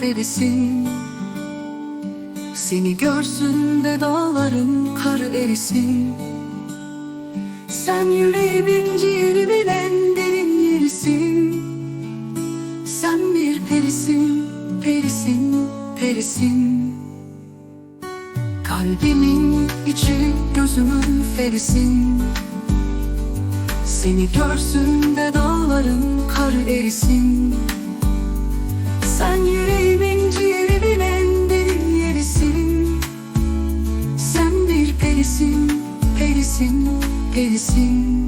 perisin Seni görsün de dağların karı erisin Sen yüreğimin ciğerimin en derin yerisin Sen bir perisin, perisin, perisin. Kalbimin içi gözümün ferisin Seni görsün de dağların karı erisin Sen yüreğimin ciğerimin en derin yerisin Sen bir perisin, perisin, perisin.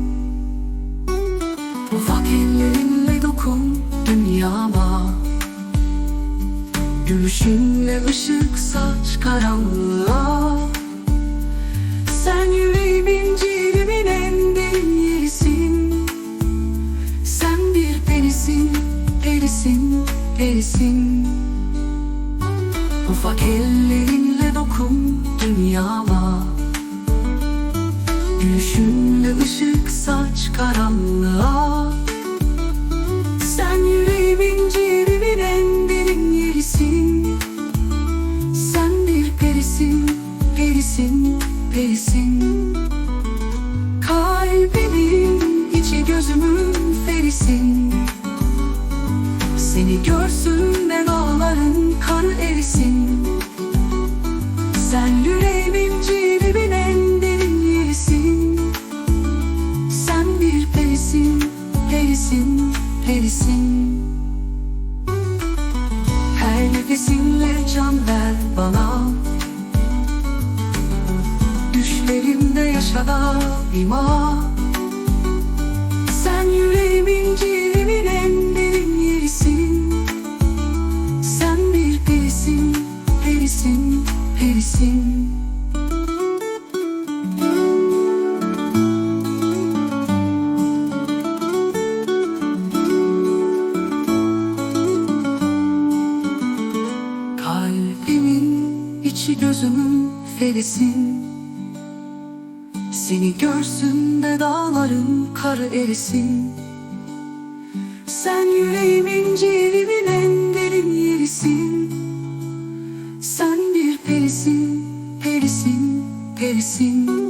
Ufak ellerinle dokun dünyama. Gülüşünle ışık saç karanlığa perisin Ufak ellerinle dokun dünyama. Gülüşünle ışık saç karanlığa. Sen yüreğimin ciğerimin en derin yerisin. Sen bir perisin, perisin, perisin. Kalbimin içi gözümün ferisin Seni görsün de dağların karı erisin. Sen yüreğimin ciğerimin en derin yerisin. Sen bir perisin, perisin, perisin. Her nefesinle can ver bana. Düşlerimde yaşa daima Sen gözümün ferisin. Seni görsün de dağların karı erisin. Sen yüreğimin ciğerimin en derin yerisin. Sen bir perisin, perisin, perisin